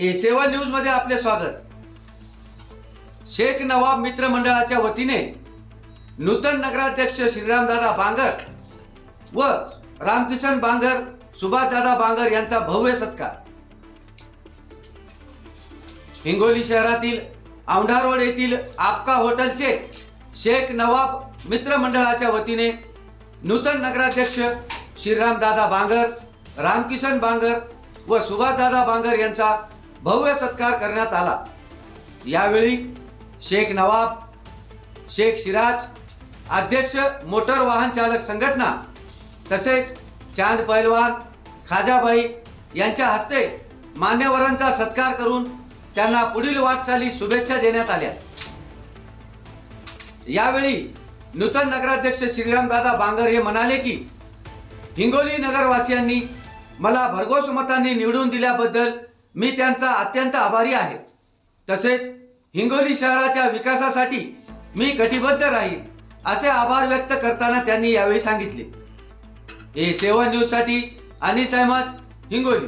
ए सेवा न्यूजमध्ये आपले स्वागत. शेख नवाब मित्र मंडळाच्या वतीने नूतन नगराध्यक्ष श्रीरामदादा बांगर व रामकिशन बांगर सुभाषदादा बांगर यांचा भव्य सत्कार. हिंगोली शहरातील औंढारोड येथील आपका हॉटेलचे शेख नवाब मित्र मंडळाच्या वतीने नूतन नगराध्यक्ष श्रीरामदादा बांगर रामकिशन बांगर व सुभाषदादा बांगर यांचा भव्य सत्कार करण्यात आला. यावेळी शेख नवाब शेख सिराज अध्यक्ष मोटर वाहन चालक संघटना तसेच चांद पैलवान खाजाबाई यांच्या हस्ते मान्यवरांचा सत्कार करून त्यांना पुढील वाटचाली शुभेच्छा देण्यात आल्या. यावेळी नूतन नगराध्यक्ष श्रीरामदादा बांगर हे म्हणाले की हिंगोली नगरवासियांनी मला भरघोस मतांनी निवडून दिल्याबद्दल मी त्यांचा अत्यंत आभारी आहे. तसेच हिंगोली शहराच्या विकासासाठी मी कटिबद्ध राहील असे आभार व्यक्त करताना त्यांनी यावेळी सांगितले. हे सेवन न्यूजसाठी अनिस अहमद हिंगोली.